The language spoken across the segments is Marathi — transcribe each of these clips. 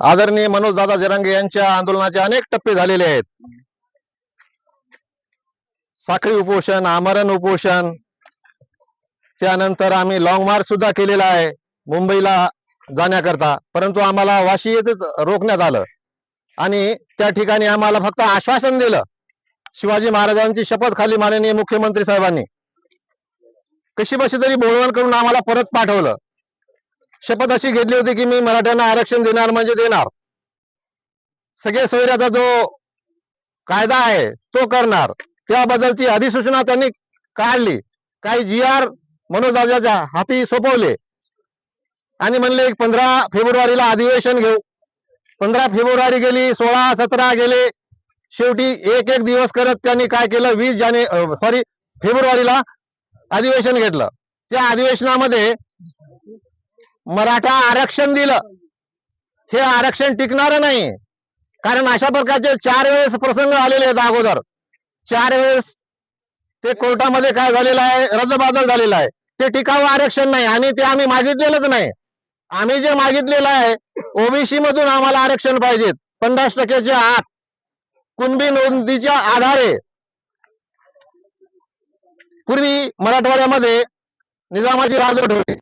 आदरणीय मनोज दादा जरांगे यांच्या आंदोलनाचे अनेक टप्पे झालेले आहेत. साखळी उपोषण आमरण उपोषण त्यानंतर आम्ही लॉंग मार्च सुद्धा केलेला आहे मुंबईला जाण्याकरता. परंतु आम्हाला वाशी येथेच रोखण्यात आलं आणि त्या ठिकाणी आम्हाला फक्त आश्वासन दिलं. शिवाजी महाराजांची शपथ खाली माननीय मुख्यमंत्री साहेबांनी. कशी बशी तरी बोलवण करून आम्हाला परत पाठवलं. शपथ अशी घेतली होती की मी मराठ्यांना आरक्षण देणार म्हणजे देणार. सगळे सोयऱ्याचा जो कायदा आहे तो करणार. त्याबद्दलची अधिसूचना त्यांनी काढली. काही जी आर मनोजदाच्या हाती सोपवले. आणि म्हणले पंधरा फेब्रुवारीला अधिवेशन घेऊ. पंधरा फेब्रुवारी गेली सोळा सतरा गेले. शेवटी एक एक दिवस करत त्यांनी काय केलं? वीस जाने सॉरी फेब्रुवारीला अधिवेशन घेतलं. त्या अधिवेशनामध्ये मराठा आरक्षण दिलं. हे आरक्षण टिकणार नाही. कारण अशा प्रकारचे चार वेळेस प्रसंग आलेले आहेत अगोदर. चार वेळेस ते कोर्टामध्ये काय झालेलं आहे? रद्दबादल झालेलं आहे. ते टिकाऊ आरक्षण नाही. आणि ते आम्ही मागितलेलंच नाही. आम्ही जे मागितलेलं आहे ओबीसी मधून आम्हाला आरक्षण पाहिजेत. पन्नास टक्क्याच्या आत. कुणबी नोंदीच्या आधारे. पूर्वी मराठवाड्यामध्ये निजामाची राजवट होती.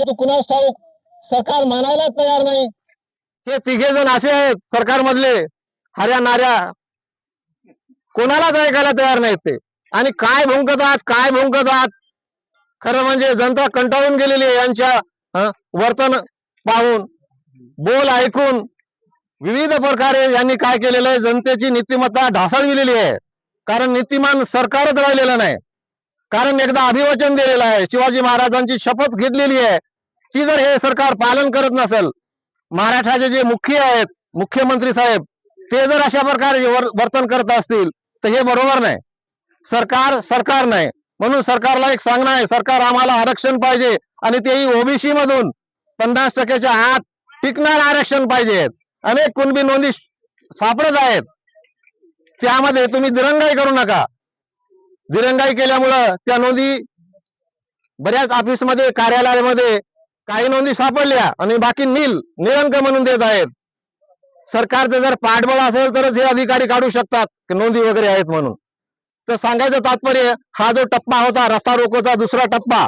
तो कुणास ठाऊक? सरकार मानायला तयार नाही. हे तिघे जण असे आहेत सरकारमधले हऱ्या नाऱ्या. कोणालाच ऐकायला तयार नाहीत ते. आणि काय भुंकतात काय भुंकतात खरं म्हणजे जनता कंटाळून गेलेली आहे यांच्या वर्तन पाहून. बोल ऐकून. विविध प्रकारे यांनी काय केलेलं आहे? जनतेची नीतिमत्ता ढासळविलेली आहे. कारण नीतिमान सरकारच राहिलेलं नाही. कारण एकदा अभिवचन दिलेलं आहे. शिवाजी महाराजांची शपथ घेतलेली आहे. की जर हे सरकार पालन करत नसेल महाराष्ट्राचे जे मुख्य आहेत मुख्यमंत्री साहेब ते जर अशा प्रकारे वर्तन करत असतील तर हे बरोबर नाही. सरकार सरकार नाही. म्हणून सरकारला एक सांगणं आहे सरकार आम्हाला आरक्षण पाहिजे आणि तेही ओबीसी मधून पन्नास टक्क्याच्या आत टिकणार आरक्षण पाहिजे. अनेक कुणबी नोंदी सापडत आहेत. त्यामध्ये तुम्ही दिरंगाई करू नका. दिरंगाई केल्यामुळं त्या नोंदी बऱ्याच ऑफिसमध्ये कार्यालयामध्ये काही नोंदी सापडल्या आणि बाकी नील निरंक म्हणून देत आहेत. सरकारचं जर पाठबळ असेल तरच हे अधिकारी काढू शकतात नोंदी वगैरे आहेत म्हणून. तर सांगायचं तात्पर्य हा जो टप्पा होता रस्ता रोकोचा दुसरा टप्पा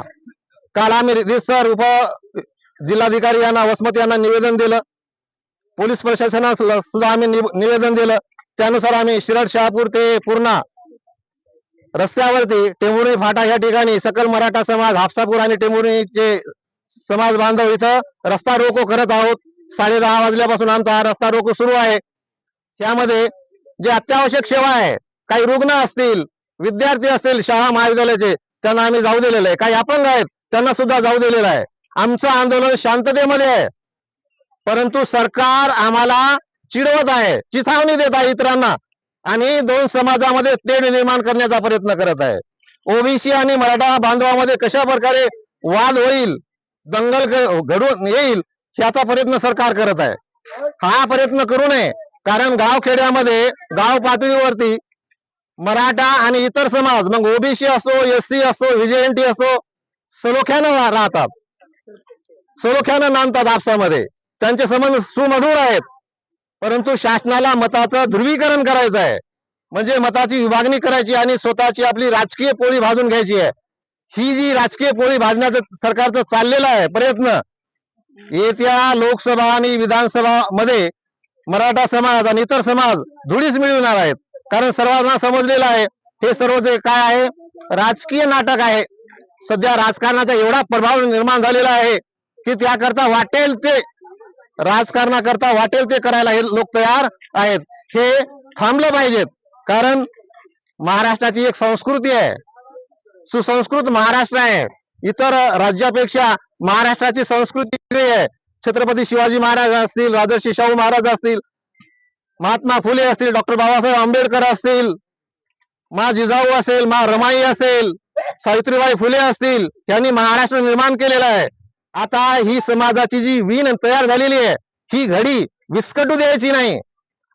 काल आम्ही रिसर उप जिल्हाधिकारी यांना वसमत यांना निवेदन दिलं. पोलीस प्रशासनाला सुद्धा आम्ही निवेदन दिलं. त्यानुसार आम्ही शिरड शहापूर ते पूर्णा रस्त्यावरती टेंभुर्णी फाटा या ठिकाणी सकल मराठा समाज हापसापूर आणि टेंभुर्णीचे समाज बांधव इथं रस्ता रोको करत आहोत. साडे दहा वाजल्यापासून आमचा रस्ता रोको सुरू आहे. त्यामध्ये जे अत्यावश्यक सेवा आहे काही रुग्ण असतील विद्यार्थी असतील शाळा महाविद्यालयाचे त्यांना आम्ही जाऊ दिलेलं आहे. काही अपंग आहेत त्यांना सुद्धा जाऊ दिलेलं आहे. आमचं आंदोलन शांततेमध्ये आहे. परंतु सरकार आम्हाला चिडवत आहे चिथावणी देत आहे इतरांना आणि दोन समाजामध्ये तेढ निर्माण करण्याचा प्रयत्न करत आहे. ओबीसी आणि मराठा बांधवामध्ये कशा प्रकारे वाद होईल दंगल घडून येईल याचा प्रयत्न सरकार करत आहे. हा प्रयत्न करू नये. कारण गावखेड्यामध्ये गाव पातळीवरती मराठा आणि इतर समाज मग ओबीसी असो एस सी असो व्हिजेएनटी असो सलोख्यानं राहतात. सलोख्यानं नांदतात आपसामध्ये. त्यांचे संबंध सुमधूर आहेत. परंतु शासनाला मताचं ध्रुवीकरण करायचं आहे. म्हणजे मताची विभागणी करायची आणि स्वतःची आपली राजकीय पोळी भाजून घ्यायची आहे. ही जी राजकीय पोळी भाजण्याचं सरकारचं चाललेलं आहे प्रयत्न येत्या लोकसभा आणि विधानसभा मध्ये मराठा समाज आणि इतर समाज धुळीच मिळवणार आहेत. कारण सर्वांना समजलेलं आहे हे सर्व जे काय आहे राजकीय नाटक आहे. सध्या राजकारणाचा एवढा प्रभाव निर्माण झालेला आहे की त्याकरता वाटेल ते राजकारणाकरता वाटेल ते करायला हे लोक तयार आहेत. हे थांबलं पाहिजेत. कारण महाराष्ट्राची एक संस्कृती आहे. सुसंस्कृत महाराष्ट्र आहे. इतर राज्यापेक्षा महाराष्ट्राची संस्कृती वेगळी आहे. छत्रपती शिवाजी महाराज असतील राजर्षी शाहू महाराज असतील महात्मा फुले असतील डॉक्टर बाबासाहेब आंबेडकर असतील मा जिजाऊ असेल मा रमाई असेल सावित्रीबाई फुले असतील यांनी महाराष्ट्र निर्माण केलेला आहे. आता ही समाजाची जी वीण तयार झालेली आहे ही घडी विस्कटू द्यायची नाही.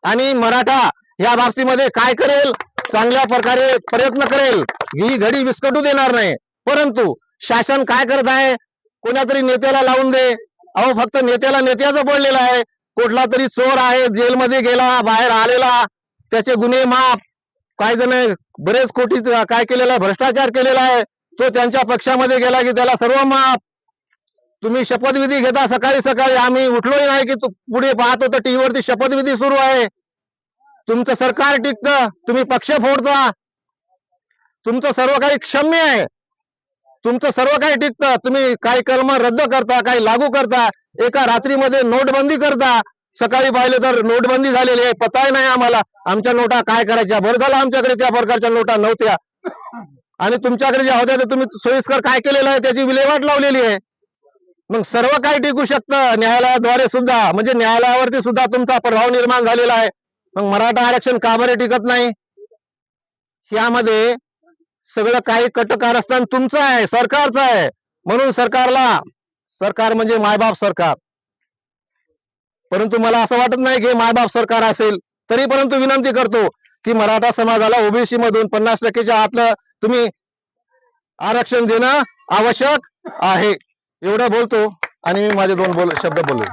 आणि मराठा या बाबतीमध्ये काय करेल? चांगल्या प्रकारे प्रयत्न करेल. ही घडी विस्कटू देणार नाही. परंतु शासन काय करत आहे? कोणातरी नेत्याला लावून दे. अहो फक्त नेत्याला नेत्याचं पडलेलं आहे. कुठला तरी चोर आहे जेलमध्ये गेला बाहेर आलेला. त्याचे गुन्हे माफ. काही जण बरेच कोटी काय केलेला आहे? भ्रष्टाचार केलेला आहे. तो त्यांच्या पक्षामध्ये गेला की त्याला सर्व माफ. तुम्ही शपथविधी घेता. सकाळी सकाळी आम्ही उठलोही नाही की तू पुढे पाहतो तर टीव्हीवरती शपथविधी सुरू आहे. तुमचं सरकार टिकतं. तुम्ही पक्ष फोडता. तुमचं सर्व काही क्षम्य आहे. तुमचं सर्व काही टिकतं. तुम्ही काही कलम रद्द करता काही लागू करता. एका रात्रीमध्ये नोटबंदी करता. सकाळी पाहिलं तर नोटबंदी झालेली आहे. पताही नाही आम्हाला. आमच्या नोटा काय करायच्या? बरं झालं आमच्याकडे त्या प्रकारच्या नोटा नव्हत्या. आणि तुमच्याकडे ज्या होत्या तुम्ही सोयीस्कर काय केलेलं आहे? त्याची विल्हेवाट लावलेली आहे. मग सर्व काही टिकू शकतं. न्यायालयाद्वारे सुद्धा म्हणजे न्यायालयावरती सुद्धा तुमचा प्रभाव निर्माण झालेला आहे. मग मराठा आरक्षण का बरे टिकत नाही? यामध्ये सगळं काही कटकारस्थान तुमचं आहे सरकारचं आहे. म्हणून सरकारला सरकार म्हणजे मायबाप सरकार. परंतु मला असं वाटत नाही की मायबाप सरकार असेल तरी परंतु विनंती करतो की मराठा समाजाला ओबीसी मधून पन्नास टक्केच्या आतलं तुम्ही आरक्षण देणं आवश्यक आहे. एवढं बोलतो आणि मी माझे दोन बोल शब्द बोललो